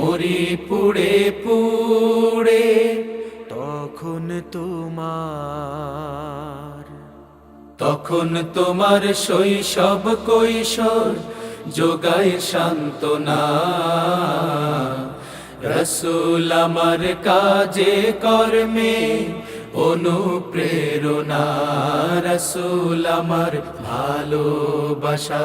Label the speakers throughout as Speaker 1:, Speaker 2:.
Speaker 1: মরি পুড়ে পুড়ে
Speaker 2: তখন তোমার
Speaker 1: তখন তোমার শৈশব কৈশোর যোগায় সান্ত্বনা। রসুল আমার কাজে, কর্মে অনুপ্রেরণা। রসুল আমার ভালোবাসা।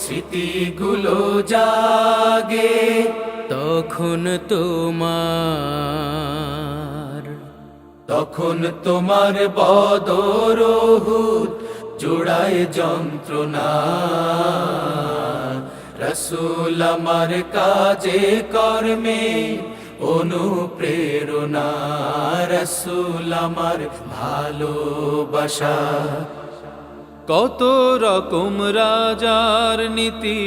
Speaker 1: স্মৃতিগুলো জাগে
Speaker 3: তখন তোমার
Speaker 1: তখন তোমার বদরহুদ জোড়ায় যন্ত্রণা। রসুল আমার কাজে কর্মে অনুপ্রেরণা। রসুল আমার ভালোবাসা
Speaker 2: কত রকম রাজার নীতি,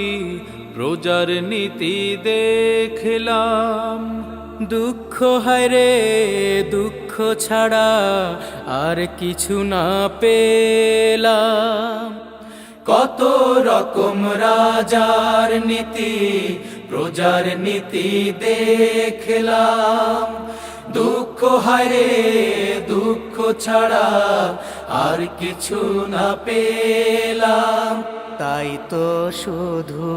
Speaker 2: প্রজার নীতি দেখলাম।
Speaker 3: দুঃখ হায়রে দুঃখ ছাড়া আর কিছু না পেলাম।
Speaker 1: কত রকম রাজার নীতি, প্রজার নীতি দেখলাম। দুঃখ হারে দুঃখ ছাড়া আর কিছু না পেলাম।
Speaker 3: তাই তো শুধু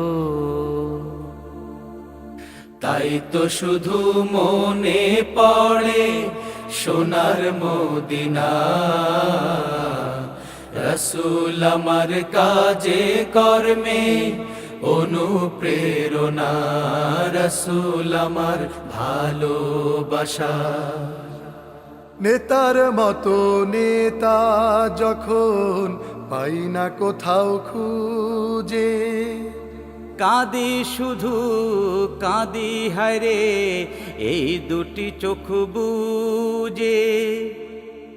Speaker 1: তাই তো শুধু মনে পড়ে সোনার মদিনা। রসুল আমার কাজে কর্মে অনুপ্রেরণা রসুল আমার ভালোবাসা।
Speaker 4: নেতার মতো নেতা যখন পাই না কোথাও খুঁজে
Speaker 3: কাঁদি শুধু কাঁদি হারে এই দুটি চোখ বুঝে।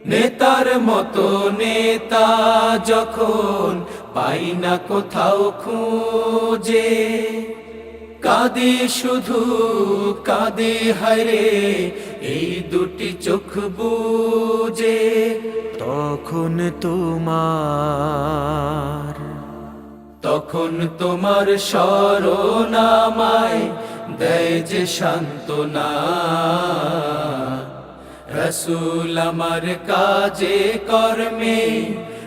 Speaker 1: নেতার মতো নেতা যখন পাই না কোথাও খুঁজে। কাঁদি শুধু, কাঁদি হায়রে এই দুটি চোখ বুঝে
Speaker 3: তখন তোমার
Speaker 1: তখন তোমার স্মরণামায় দেয় যে সান্ত্বনা। রসুল আমার কাজে কর্মে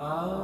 Speaker 2: Ah.